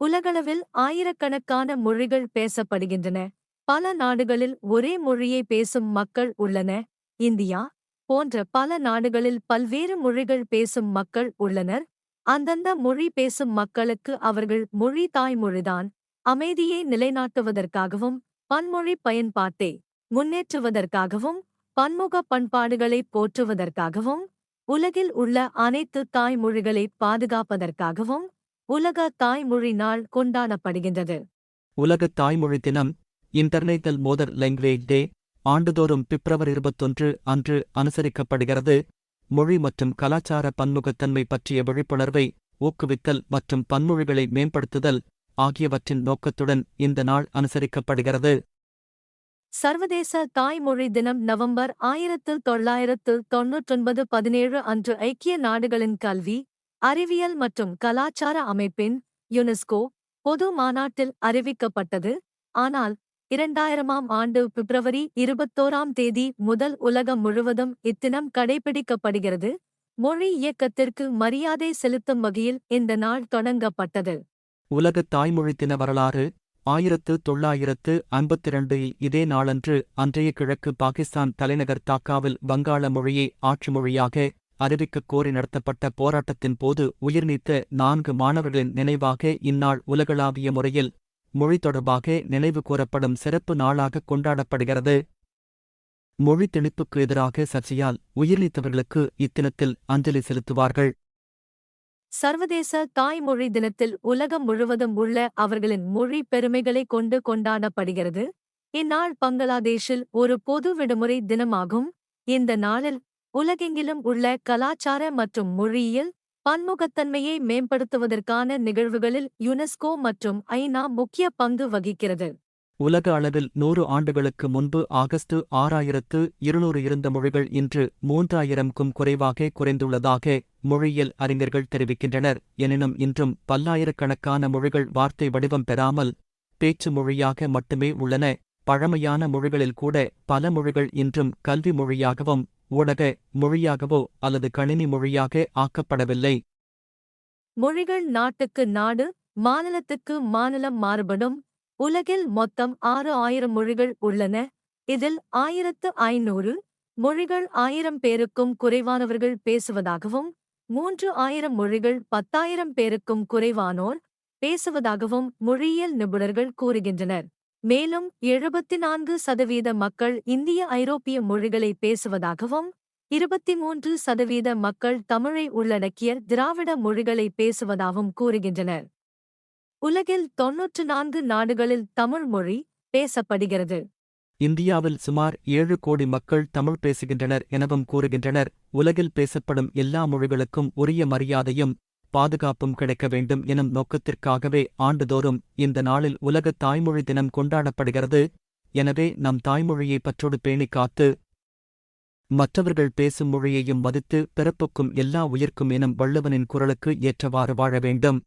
உலகளவில் ஆயிரக்கணக்கான மொழிகள் பேசப்படுகின்றன. பல நாடுகளில் ஒரே மொழியை பேசும் மக்கள் உள்ளன. இந்தியா போன்ற பல நாடுகளில் பல்வேறு மொழிகள் பேசும் மக்கள் உள்ளனர். அந்தந்த மொழி பேசும் மக்களுக்கு அவர்கள் மொழி தாய்மொழிதான். அமைதியை நிலைநாட்டுவதற்காகவும் பன்மொழி பயன்பாட்டை முன்னேற்றுவதற்காகவும் பன்முக பண்பாடுகளை போற்றுவதற்காகவும் உலகில் உள்ள அனைத்து தாய்மொழிகளை பாதுகாப்பதற்காகவும் உலக தாய்மொழி நாள் கொண்டாடப்படுகின்றது. உலக தாய்மொழி தினம் இன்டர்நேஷனல் மோதர் லாங்குவேஜ் டே ஆண்டுதோறும் பிப்ரவரி இருபத்தொன்று அன்று அனுசரிக்கப்படுகிறது. மொழி மற்றும் கலாச்சார பன்முகத்தன்மை பற்றிய விழிப்புணர்வை ஊக்குவித்தல் மற்றும் பன்மொழிகளை மேம்படுத்துதல் ஆகியவற்றின் நோக்கத்துடன் இந்த நாள் அனுசரிக்கப்படுகிறது. சர்வதேச தாய்மொழி தினம் நவம்பர் ஆயிரத்து தொள்ளாயிரத்து தொன்னூற்றொன்பது பதினேழு அன்று ஐக்கிய நாடுகளின் கல்வி அறிவியல் மற்றும் கலாச்சார அமைப்பின் யுனெஸ்கோ பொது மாநாட்டில் அறிவிக்கப்பட்டது. ஆனால் இரண்டாயிரமாம் ஆண்டு பிப்ரவரி இருபத்தோராம் தேதி முதல் உலகம் முழுவதும் இத்தினம் கடைபிடிக்கப்படுகிறது. மொழி இயக்கத்திற்கு மரியாதை செலுத்தும் வகையில் இந்த நாள் தொடங்கப்பட்டது. உலக தாய்மொழி தின வரலாறு ஆயிரத்து தொள்ளாயிரத்து ஐம்பத்திரண்டு இதே நாளன்று அன்றைய கிழக்கு பாகிஸ்தான் தலைநகர் தாக்காவில் வங்காள மொழியை ஆட்சி மொழியாக அறிவிக்கக் கோரி நடத்தப்பட்ட போராட்டத்தின் போது உயிர்நீத்த நான்கு மாணவர்களின் நினைவாக இந்நாள் உலகளாவிய முறையில் மொழி தொடர்பாக நினைவு கூறப்படும் சிறப்பு நாளாக கொண்டாடப்படுகிறது. மொழி திணிப்புக்கு எதிராக சர்ச்சையால் உயிர்நீத்தவர்களுக்கு இத்தினத்தில் அஞ்சலி செலுத்துவார்கள். சர்வதேச தாய்மொழி தினத்தில் உலகம் முழுவதும் உள்ள அவர்களின் மொழி பெருமைகளை கொண்டு கொண்டாடப்படுகிறது. இந்நாள் பங்களாதேஷில் ஒரு பொது விடுமுறை தினமாகும். இந்த நாளில் உலகெங்கிலும் உள்ள கலாச்சார மற்றும் மொழியியல் பன்முகத்தன்மையை மேம்படுத்துவதற்கான நிகழ்வுகளில் யுனெஸ்கோ மற்றும் ஐநா முக்கிய பங்கு வகிக்கிறது. உலக அளவில் நூறு ஆண்டுகளுக்கு முன்பு ஆகஸ்ட் ஆறாயிரத்து இருநூறு இருந்த மொழிகள் இன்று மூன்றாயிரம்க்கும் குறைவாக குறைந்துள்ளதாக மொழியியல் அறிஞர்கள் தெரிவிக்கின்றனர். எனினும் இன்றும் பல்லாயிரக்கணக்கான மொழிகள் வார்த்தை வடிவம் பெறாமல் பேச்சு மொழியாக மட்டுமே உள்ளன. பழமையான மொழிகளில் கூட பல மொழிகள் இன்றும் கல்வி மொழியாகவும் ஊடக மொழியாகவோ அல்லது கணினி மொழியாக ஆக்கப்படவில்லை. மொழிகள் நாட்டுக்கு நாடு மாநிலத்துக்கு மாநிலம் மாறுபடும். உலகில் மொத்தம் ஆறு ஆயிரம் மொழிகள் உள்ளன. இதில் ஆயிரத்து ஐநூறு மொழிகள் ஆயிரம் பேருக்கும் குறைவானவர்கள் பேசுவதாகவும் மூன்று ஆயிரம் மொழிகள் பத்தாயிரம் பேருக்கும் குறைவானோர் பேசுவதாகவும் மொழியியல் நிபுணர்கள் கூறுகின்றனர். மேலும் எழுபத்தி நான்கு சதவீத மக்கள் இந்திய ஐரோப்பிய மொழிகளை பேசுவதாகவும் இருபத்தி மூன்று சதவீத மக்கள் தமிழை உள்ளடக்கிய திராவிட மொழிகளை பேசுவதாகவும் கூறுகின்றனர். உலகில் தொன்னூற்று நான்கு நாடுகளில் தமிழ் மொழி பேசப்படுகிறது. இந்தியாவில் சுமார் ஏழு கோடி மக்கள் தமிழ் பேசுகின்றனர் எனவும் கூறுகின்றனர். உலகில் பேசப்படும் எல்லா மொழிகளுக்கும் உரிய மரியாதையும் பாதுகாப்பும் கிடைக்க வேண்டும் எனும் நோக்கத்திற்காகவே ஆண்டுதோறும் இந்த நாளில் உலக தாய்மொழி தினம் கொண்டாடப்படுகிறது. எனவே நம் தாய்மொழியை பற்றோடு பேணிக் காத்து மற்றவர்கள் பேசும் மொழியையும் மதித்து பிறப்புக்கும் எல்லா உயிர்க்கும் எனும் வள்ளுவனின் குரலுக்கு ஏற்றவாறு வாழ வேண்டும்.